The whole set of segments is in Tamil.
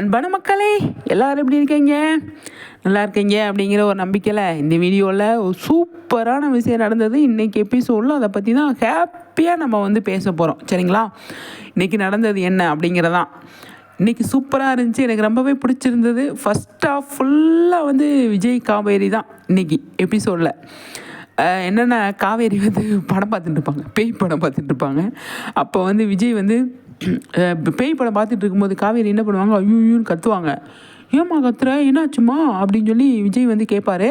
அன்பான மக்களே எல்லோரும் எப்படி இருக்கீங்க? நல்லா இருக்கீங்க அப்படிங்கிற ஒரு நம்பிக்கையில் இந்த வீடியோவில் ஒரு சூப்பரான விஷயம் நடந்தது. இன்றைக்கி எபிசோடில் அதை பற்றி தான் ஹாப்பியாக நம்ம வந்து பேச போகிறோம் சரிங்களா? இன்றைக்கி நடந்தது என்ன அப்படிங்கிறதான் இன்றைக்கி சூப்பராக இருந்துச்சு. எனக்கு ரொம்பவே பிடிச்சிருந்தது. ஃபஸ்ட் ஆஃப் ஃபுல்லாக வந்து விஜய் காவேரி தான் இன்றைக்கி எபிசோடில் என்னென்ன காவேரி வந்து படம் பார்த்துட்டு இருப்பாங்க. பேய் படம் பார்த்துட்டு இருப்பாங்க. அப்போ வந்து விஜய் வந்து பேய் படம் பார்த்துட்டு இருக்கும்போது காவேரி என்ன பண்ணுவாங்க? ஐயோன்னு கத்துவாங்க. ஏம்மா கத்துற? என்னாச்சுமா அப்படின்னு சொல்லி விஜய் வந்து கேட்பாரு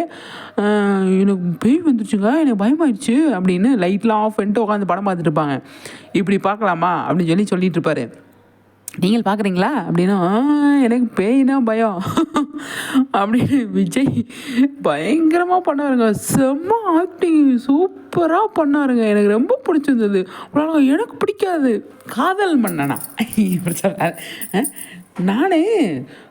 எனக்கு பேய் வந்துருச்சுங்க. எனக்கு பயமாயிடுச்சு அப்படின்னு லைட்லாம் ஆஃப் பண்ணிட்டு உட்காந்து படம் பார்த்துட்டு இருப்பாங்க. இப்படி பார்க்கலாமா? அப்படின்னு சொல்லி சொல்லிட்டு இருப்பாரு. நீங்கள் பார்க்குறீங்களா? அப்படின்னா எனக்கு பேய்னா பயம். அப்படின்னு விஜய் பயங்கரமாக பண்ணாருங்க. செம்ம ஆக்டிங் சூப்பராக பண்ணாருங்க. எனக்கு ரொம்ப பிடிச்சிருந்தது. எனக்கு பிடிக்காது. காதல் மன்னனா. இப்படி சொல்றாரு. நானே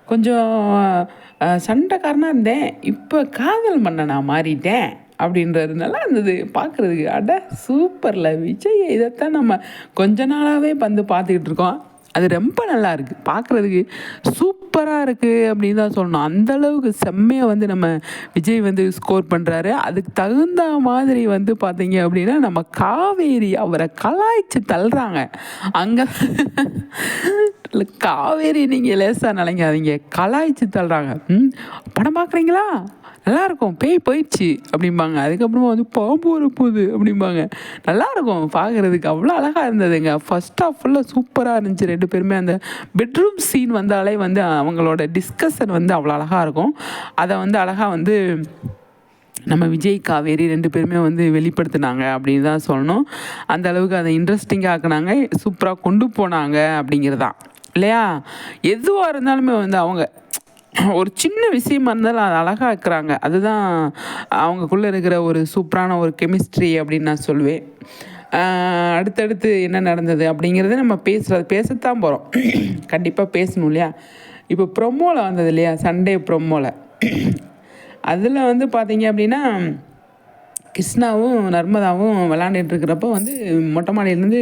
கொஞ்சம் சண்டைக்காரனாக இருந்தேன். இப்போ காதல் மன்னனா மாறிட்டேன். அப்படின்றது நல்லா இருந்தது. பார்க்குறதுக்கு அட சூப்பரில். விஜய் இதைத்தான் நம்ம கொஞ்ச நாளாகவே வந்து பார்த்துக்கிட்டு இருக்கோம். அது ரொம்ப நல்லா இருக்குது பார்க்குறதுக்கு சூப்பராக இருக்குது அப்படின்னு தான் சொல்லணும். அந்த அளவுக்கு செம்மையாக வந்து நம்ம விஜய் வந்து ஸ்கோர் பண்ணுறாரு அதுக்கு தகுந்த மாதிரி வந்து பார்த்தீங்க அப்படின்னா நம்ம காவேரி அவரை கலாய்ச்சி தள்ளுறாங்க. அங்கே இல்லை காவேரி நீங்கள் லேசாக நினைக்காதீங்க கலாய்ச்சி தள்ளுறாங்க. ம் படம் பார்க்குறீங்களா நல்லாயிருக்கும். பேய் போயிடுச்சு அப்படிம்பாங்க. அதுக்கப்புறமா வந்து பாம்பு வரப்போகுது போகுது அப்படிம்பாங்க. நல்லாயிருக்கும். பார்க்குறதுக்கு அவ்வளோ அழகாக இருந்ததுங்க. ஃபஸ்ட் ஆஃப் ஃபுல்லாக சூப்பராக இருந்துச்சு ரெண்டு பேருமே. அந்த பெட்ரூம் சீன் வந்தாலே வந்து அவங்களோட டிஸ்கஷன் வந்து அவ்வளோ அழகாக இருக்கும். அதை வந்து அழகாக வந்து நம்ம விஜய் காவேரி ரெண்டு பேருமே வந்து வெளிப்படுத்தினாங்க அப்படின்னு தான் சொல்லணும். அந்த அளவுக்கு அதை இன்ட்ரெஸ்டிங்காக ஆக்குனாங்க. சூப்பராக கொண்டு போனாங்க அப்படிங்கிறதான் இல்லையா? எதுவாக இருந்தாலுமே வந்து அவங்க ஒரு சின்ன விஷயமா இருந்தாலும் அதை அழகாக இருக்கிறாங்க அதுதான் அவங்கக்குள்ளே இருக்கிற ஒரு சூப்பரான ஒரு கெமிஸ்ட்ரி அப்படின்னு நான் சொல்லுவேன் அடுத்தடுத்து என்ன நடந்தது அப்படிங்கிறத நம்ம பேசுகிறது பேசத்தான் போகிறோம் கண்டிப்பாக பேசணும் இல்லையா? இப்போ ப்ரொமோவில் வந்தது இல்லையா? சண்டே ப்ரொமோவில் அதில் வந்து பார்த்தீங்க அப்படின்னா கிருஷ்ணாவும் நர்மதாவும் விளாண்டுட்டு இருக்கிறப்ப வந்து மொட்டை மாடியிலேருந்து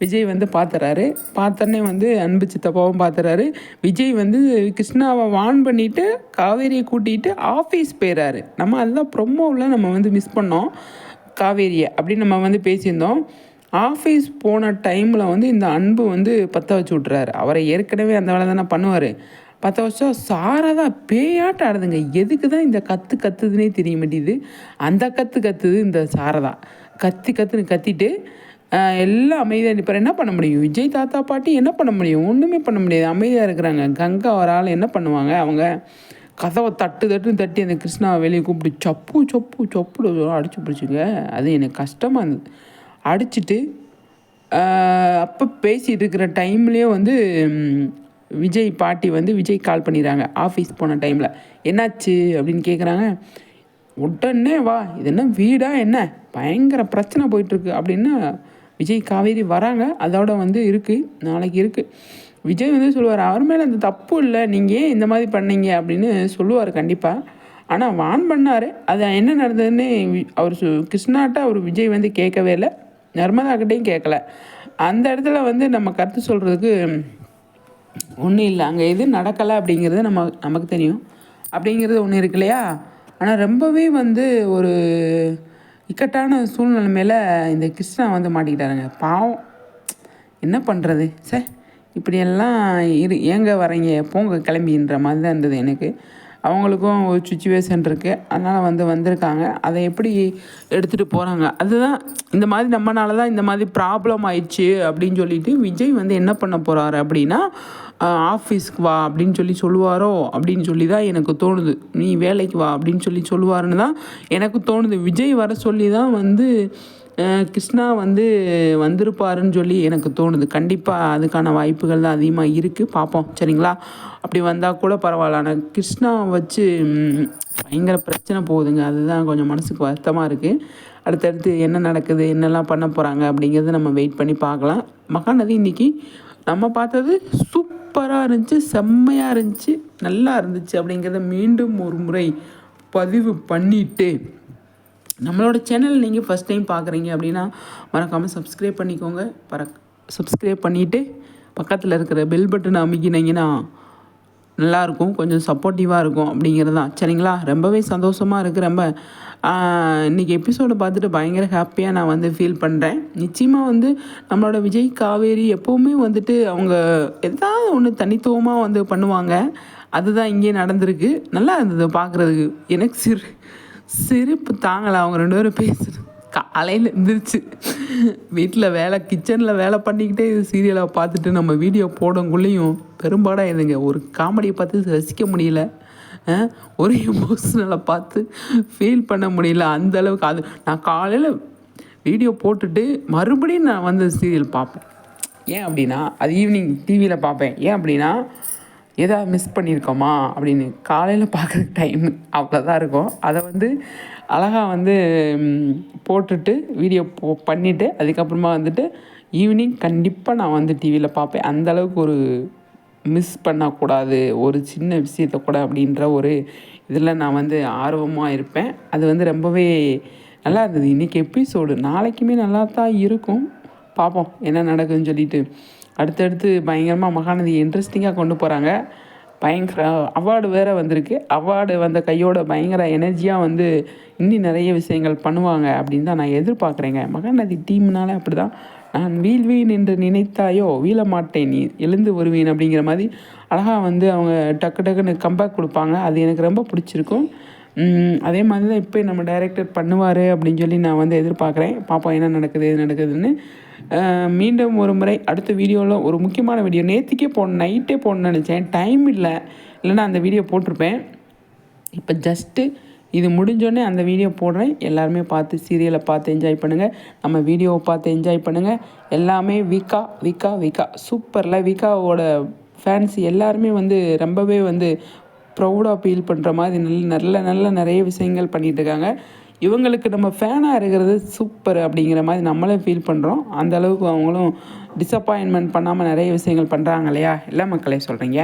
விஜய் வந்து பார்த்துறாரு பார்த்தோன்னே வந்து அன்பு சித்தப்பாவும் பார்த்துறாரு விஜய் வந்து கிருஷ்ணாவை வான் பண்ணிவிட்டு காவேரியை கூட்டிகிட்டு ஆஃபீஸ் போயிறாரு. நம்ம அதுதான் ப்ரொமோவில் நம்ம வந்து மிஸ் பண்ணோம். காவேரியை அப்படின்னு நம்ம வந்து பேசியிருந்தோம். ஆஃபீஸ் போன டைமில் வந்து இந்த அன்பு வந்து பற்ற வச்சு விட்றாரு அவரை ஏற்கனவே அந்த வேலை தானே பண்ணுவார். பத்து வருஷம் சாரதா தான் பேயாட்டம் ஆடுதுங்க. எதுக்கு தான் இந்த கற்று கத்துதுன்னே தெரிய மாட்டேங்குது. அந்த கற்று கத்துது இந்த சாரதா. கத்தி கத்துன்னு கத்திட்டு எல்லாம் அமைதியாக இப்போ என்ன பண்ண முடியும்? விஜய் தாத்தா பாட்டி என்ன பண்ண முடியும்? ஒன்றுமே பண்ண முடியாது. அமைதியாக இருக்கிறாங்க. கங்கா ஒரு ஆள் என்ன பண்ணுவாங்க? அவங்க கதவை தட்டு தட்டுன்னு தட்டி அந்த கிருஷ்ணாவை வெளியே கூப்பிட்டு சப்பு சப்பு சப்பு அடிச்சு பிடிச்சிங்க. அது எனக்கு கஷ்டமாக இருந்தது. அடிச்சிட்டு அப்போ பேசிகிட்டு இருக்கிற டைம்லேயே வந்து விஜய் பாட்டி வந்து விஜய் கால் பண்ணிடுறாங்க. ஆஃபீஸ் போன டைமில். என்னாச்சு? அப்படின்னு கேட்குறாங்க உடனே வா. இது என்ன வீடா? என்ன? பயங்கர பிரச்சனை போயிட்டுருக்கு அப்படின்னு விஜய் காவேரி வராங்க. அதோட வந்து இருக்குது நாளைக்கு இருக்குது விஜய் வந்து சொல்லுவார் அவர் மேலே அந்த தப்பு இல்லை. நீங்கள் ஏன் இந்த மாதிரி பண்ணீங்க? அப்படின்னு சொல்லுவார் கண்டிப்பாக ஆனால் வான் பண்ணார். அது என்ன நடந்ததுன்னு வி- அவர் சு- கிருஷ்ணாட்ட அவர் விஜய் வந்து கேட்கவே இல்லை. நர்மதாக்கிட்டையும் கேட்கல. அந்த இடத்துல வந்து நம்ம கருத்து சொல்கிறதுக்கு ஒன்றும் இல்லை. அங்கே எது நடக்கலை அப்படிங்கிறது நம்ம நமக்கு தெரியும். அப்படிங்கிறது ஒன்று இருக்கு இல்லையா? ஆனால் ரொம்பவே வந்து ஒரு இக்கட்டான சூழ்நிலைமையில் இந்த கிருஷ்ணா வந்து மாட்டிக்கிட்டாருங்க. பாவம். என்ன பண்ணுறது சே இப்படியெல்லாம் இரு ஏங்க வரீங்க? போங்க கிளம்பின்ற மாதிரி தான் இருந்தது எனக்கு. அவங்களுக்கும் ஒரு சுச்சுவேஷன் இருக்குது அதனால் வந்து வந்திருக்காங்க. அதை எப்படி எடுத்துகிட்டு போகிறாங்க அதுதான் இந்த மாதிரி நம்மனால தான் இந்த மாதிரி ப்ராப்ளம் ஆயிடுச்சு அப்படின்னு சொல்லிட்டு விஜய் வந்து என்ன பண்ண போகிறாரு அப்படின்னா ஆஃபீஸ்க்கு வா அப்படின்னு சொல்லி சொல்லுவாரோ அப்படின்னு சொல்லி தான் எனக்கு தோணுது. நீ வேலைக்கு வா அப்படின்னு சொல்லி சொல்லுவாருன்னு தான் எனக்கு தோணுது. விஜய் வர சொல்லி தான் வந்து கிருஷ்ணா வந்து வந்திருப்பாருன்னு சொல்லி எனக்கு தோணுது. கண்டிப்பாக அதுக்கான வாய்ப்புகள் தான் அதிகமாக இருக்குது பார்ப்போம் சரிங்களா? அப்படி வந்தால் கூட பரவாயில்ல. ஆனால் கிருஷ்ணா வச்சு பயங்கர பிரச்சனை போகுதுங்க. அதுதான் கொஞ்சம் மனசுக்கு வருத்தமாக இருக்குது அடுத்தடுத்து என்ன நடக்குது? என்னெல்லாம் பண்ண போகிறாங்க அப்படிங்கிறத நம்ம வெயிட் பண்ணி பார்க்கலாம். மகாநதி இன்றைக்கி நம்ம பார்த்தது சூப்பராக இருந்துச்சு செம்மையாக இருந்துச்சு. நல்லா இருந்துச்சு அப்படிங்கிறத மீண்டும் ஒரு முறை பதிவு பண்ணிவிட்டு நம்மளோட சேனல் நீங்கள் ஃபஸ்ட் டைம் பார்க்குறீங்க அப்படின்னா மறக்காமல் சப்ஸ்கிரைப் பண்ணிக்கோங்க. பற சப்ஸ்கிரைப் பண்ணிவிட்டு பக்கத்தில் இருக்கிற பெல் பட்டன் அமைக்கினீங்கன்னா நல்லாயிருக்கும் கொஞ்சம் சப்போர்ட்டிவாக இருக்கும் அப்படிங்கிறது தான் சரிங்களா? ரொம்பவே சந்தோஷமாக இருக்குது ரொம்ப இன்றைக்கி எபிசோடை பார்த்துட்டு பயங்கர ஹாப்பியாக நான் வந்து ஃபீல் பண்ணுறேன் நிச்சயமாக வந்து நம்மளோட விஜய் காவேரி எப்போவுமே வந்துட்டு அவங்க ஏதாவது ஒன்று தனித்துவமாக வந்து பண்ணுவாங்க. அதுதான் இங்கே நடந்திருக்கு. நல்லா இருந்தது பார்க்குறதுக்கு. எனக்கு சிறு சிரிப்பு தாங்கலை அவங்க ரெண்டு பேரும் பேசுறது. காலையில் எழுந்திரிச்சு வீட்டில் வேலை கிச்சனில் வேலை பண்ணிக்கிட்டே இது சீரியலை பார்த்துட்டு நம்ம வீடியோ போடங்குள்ளேயும் பெரும்பாடாக இதுங்க ஒரு காமெடியை பார்த்து ரசிக்க முடியல. ஒரு எமோஷனலை பார்த்து ஃபீல் பண்ண முடியல. அந்த அளவுக்கு அது நான் காலையில் வீடியோ போட்டுட்டு மறுபடியும் நான் வந்து சீரியல் பார்ப்பேன். ஏன் அப்படின்னா அது ஈவினிங் டிவியில் பார்ப்பேன். ஏன் அப்படின்னா எதாவது மிஸ் பண்ணியிருக்கோமா அப்படின்னு காலையில் பார்க்குறதுக்கு டைம் அவ்வளோதான் இருக்கும். அதை வந்து அழகாக வந்து போட்டுட்டு வீடியோ போ பண்ணிவிட்டு அதுக்கப்புறமா வந்துட்டு ஈவினிங் கண்டிப்பாக நான் வந்து டிவியில் பார்ப்பேன். அந்த அளவுக்கு ஒரு மிஸ் பண்ணக்கூடாது ஒரு சின்ன விஷயத்த கூட அப்படின்ற ஒரு இதில் நான் வந்து ஆர்வமாக இருப்பேன். அது வந்து ரொம்பவே நல்லா இருந்தது. இன்றைக்கி எபிசோடு நாளைக்குமே நல்லா தான் இருக்கும். பார்ப்போம் என்ன நடக்குதுன்னு சொல்லிட்டு. அடுத்தடுத்து பயங்கரமாக மகாநதி இன்ட்ரெஸ்டிங்காக கொண்டு போகிறாங்க பயங்கர அவார்டு வேறு வந்திருக்கு. அவார்டு வந்த கையோட பயங்கர எனர்ஜியாக வந்து இன்னும் நிறைய விஷயங்கள் பண்ணுவாங்க அப்படின்னு தான் நான் எதிர்பார்க்குறேங்க. மகாநதி டீம்னாலே அப்படி தான் நான் வீழ்வேன் என்று நினைத்தாயோ? வீழ மாட்டேன் நீ எழுந்து வருவேன் அப்படிங்கிற மாதிரி அழகாக வந்து அவங்க டக்கு டக்குன்னு கம்பேக் கொடுப்பாங்க. அது எனக்கு ரொம்ப பிடிச்சிருக்கும். அதே மாதிரி தான் இப்போ நம்ம டைரக்டர் பண்ணுவார் அப்படின்னு சொல்லி நான் வந்து எதிர்பார்க்குறேன். பார்ப்போம் என்ன நடக்குது எது நடக்குதுன்னு. மீண்டும் ஒரு முறை அடுத்த வீடியோவில் ஒரு முக்கியமான வீடியோ. நேற்றுக்கே போன நைட்டே போடணும்னு நினச்சேன். டைம் இல்லை. இல்லைன்னா அந்த வீடியோ போட்டிருப்பேன். இப்போ ஜஸ்ட்டு இது முடிஞ்சோடனே அந்த வீடியோ போடுறேன். எல்லாருமே பார்த்து சீரியலை பார்த்து என்ஜாய் பண்ணுங்கள் நம்ம வீடியோவை பார்த்து என்ஜாய் பண்ணுங்கள் எல்லாமே விகா விகா விகா. சூப்பரில். விகாவோட ஃபேன்ஸ் எல்லாருமே வந்து ரொம்பவே வந்து ப்ரௌடாக ஃபீல் பண்ணுற மாதிரி நல்ல நல்ல நல்ல நிறைய விஷயங்கள் பண்ணிகிட்ருக்காங்க இருக்காங்க. இவங்களுக்கு நம்ம ஃபேனாக இருக்கிறது சூப்பர் அப்படிங்கிற மாதிரி நம்மளே ஃபீல் பண்ணுறோம் அந்த அளவுக்கு அவங்களும் டிசப்பாயின்மெண்ட் பண்ணாமல் நிறைய விஷயங்கள் பண்ணுறாங்க இல்லையா? எல்லா மக்களே சொல்கிறீங்க